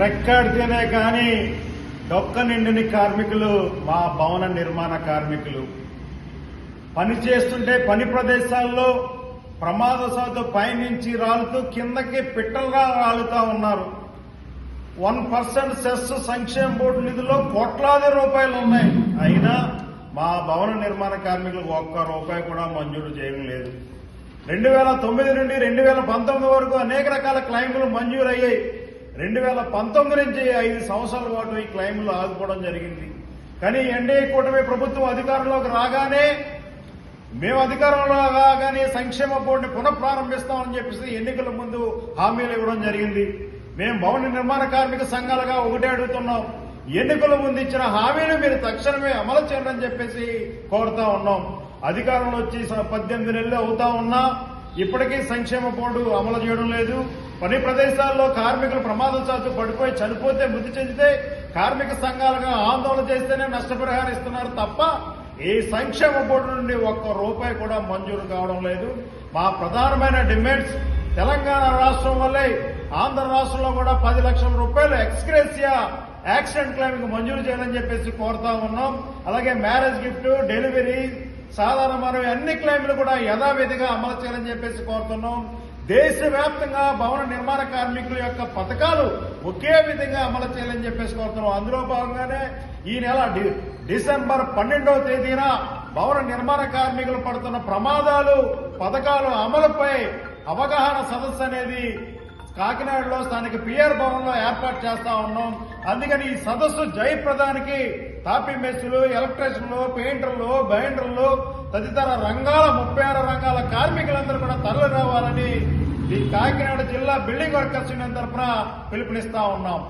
రెక్కాడితేనే కానీ డొక్క నిండుని కార్మికులు మా భవన నిర్మాణ కార్మికులు. పని చేస్తుంటే పని ప్రదేశాల్లో ప్రమాదశాత్తు పైనుంచి రాలుతూ కిందకి పిట్టలుగా రాలుతా ఉన్నారు. వన్ పర్సెంట్ సెస్ సంక్షేమ బోర్డు నిధిలో కోట్లాది రూపాయలు ఉన్నాయి. అయినా మా భవన నిర్మాణ కార్మికులకు ఒక్క రూపాయి కూడా మంజూరు చేయడం లేదు. రెండు వేల తొమ్మిది నుండి రెండు వేల పంతొమ్మిది వరకు అనేక రకాల క్లైములు మంజూరు అయ్యాయి రెండు వేల పంతొమ్మిది నుంచి ఐదు సంవత్సరాల పాటు ఈ క్లైమ్లు ఆగిపోవడం జరిగింది. కానీ ఎన్డీఏ కూటమి ప్రభుత్వం అధికారంలోకి రాగానే మేము అధికారంలో రాగానే సంక్షేమ బోర్డుని పునఃప్రారంభిస్తామని చెప్పేసి ఎన్నికల ముందు హామీలు ఇవ్వడం జరిగింది. మేము భవన నిర్మాణ కార్మిక సంఘాలుగా ఒకటే అడుగుతున్నాం. ఎన్నికల ముందు ఇచ్చిన హామీని మీరు తక్షణమే అమలు చేయండి అని చెప్పేసి కోరుతా ఉన్నాం. అధికారంలో వచ్చి పద్దెనిమిది నెలలు అవుతా ఉన్నా ఇప్పటికీ సంక్షేమ బోర్డు అమలు చేయడం లేదు. పని ప్రదేశాల్లో కార్మికులు ప్రమాదశాత్తు పడిపోయి చనిపోతే మృతి చెందితే కార్మిక సంఘాలుగా ఆందోళన చేస్తేనే నష్టపరిహారం ఇస్తున్నారు తప్ప ఈ సంక్షేమ బోర్డు నుండి ఒక్క రూపాయి కూడా మంజూరు కావడం లేదు. మా ప్రధానమైన డిమాండ్స్ తెలంగాణ రాష్ట్రం వల్లే ఆంధ్ర రాష్ట్రంలో కూడా పది లక్షల రూపాయలు ఎక్స్గ్రేసియా యాక్సిడెంట్ క్లెయిమ్ మంజూరు చేయాలని చెప్పేసి కోరుతా ఉన్నాం. అలాగే మ్యారేజ్ గిఫ్ట్ డెలివరీ సాధారణ మనం అన్ని క్లెయిమ్లు కూడా యథావిధిగా అమలు చేయాలని చెప్పేసి కోరుతున్నాం. దేశవ్యాప్తంగా భవన నిర్మాణ కార్మికుల యొక్క పథకాలు ఒకే విధంగా అమలు చేయాలని చెప్పేసి కోరుతున్నాం. అందులో భాగంగానే ఈ నెల డి- డిసెంబర్ పన్నెండవ తేదీన భవన నిర్మాణ కార్మికులు పడుతున్న ప్రమాదాలు పథకాలు అమలుపై అవగాహన సదస్సు అనేది కాకినాడలో స్థానిక పిఆర్ భవన్లో ఏర్పాటు చేస్తా ఉన్నాం. అందుకని ఈ సదస్సు జయప్రదానికి తాపీ మెస్సులు ఎలక్ట్రీషియన్లు పెయింటర్లు బైండర్లు తదితర రంగాల ముప్పై ఆరు రంగాల కార్మికులందరూ కూడా తరలి రావాలని ఈ కాకినాడ జిల్లా బిల్డింగ్ వర్కర్స్ యూనియన్ తరఫున పిలుపునిస్తా ఉన్నాం.